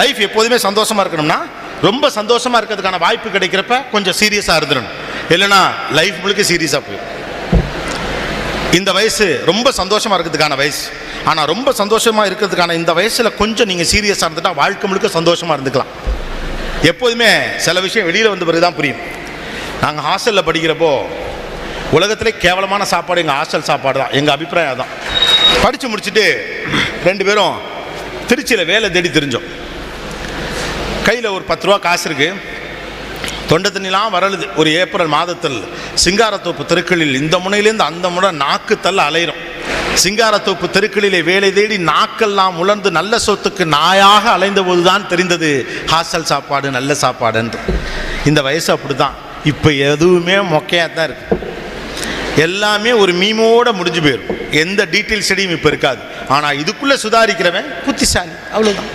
Life எப்போதுமே சந்தோஷமாக இருக்கணும்னா ரொம்ப சந்தோஷமாக இருக்கிறதுக்கான வாய்ப்பு கிடைக்கிறப்ப கொஞ்சம் சீரியஸாக இருந்துடணும். இல்லைன்னா லைஃப் முழுக்க சீரியஸாக போயிடும். இந்த வயசு ரொம்ப சந்தோஷமாக இருக்கிறதுக்கான வயசு. ஆனால் ரொம்ப சந்தோஷமாக இருக்கிறதுக்கான இந்த வயசில் கொஞ்சம் நீங்கள் சீரியஸாக இருந்துட்டால் வாழ்க்கை முழுக்க சந்தோஷமாக இருந்துக்கலாம். எப்போதுமே சில விஷயம் வெளியில் வந்த பிறகு தான் புரியும். நாங்கள் ஹாஸ்டலில் படிக்கிறப்போ உலகத்திலே கேவலமான சாப்பாடு எங்கள் ஹாஸ்டல் சாப்பாடு தான். எங்கள் அபிப்பிராயம் தான் படித்து முடிச்சுட்டு ரெண்டு பேரும் திருச்சியில் வேலை தேடி தெரிஞ்சோம். கையில் ஒரு பத்து ரூபா காசு இருக்குது தொண்டை தண்ணிலாம் வரலுது. ஒரு ஏப்ரல் மாதத்தில் சிங்காரத்தோப்பு தெருக்களில் இந்த முனையிலேருந்து அந்த முனை நாக்கு தள்ள அலையிறோம். சிங்காரத்தோப்பு தெருக்களிலே வேலை தேடி நாக்கெல்லாம் உலர்ந்து நல்ல சொத்துக்கு நாயாக அலைந்த போதுதான் தெரிந்தது ஹாஸ்டல் சாப்பாடு நல்ல சாப்பாடுன்று இந்த வயசு அப்படிதான் இப்போ எதுவுமே மொக்கையாக தான் இருக்கு. எல்லாமே ஒரு மீமோட முடிஞ்சு போயிடும் எந்த டீட்டெயில் ஸ்டடியும் இப்போ இருக்காது. ஆனால் இதுக்குள்ளே சுதாரிக்கிறவன் புத்திசாலி. அவ்வளோதான்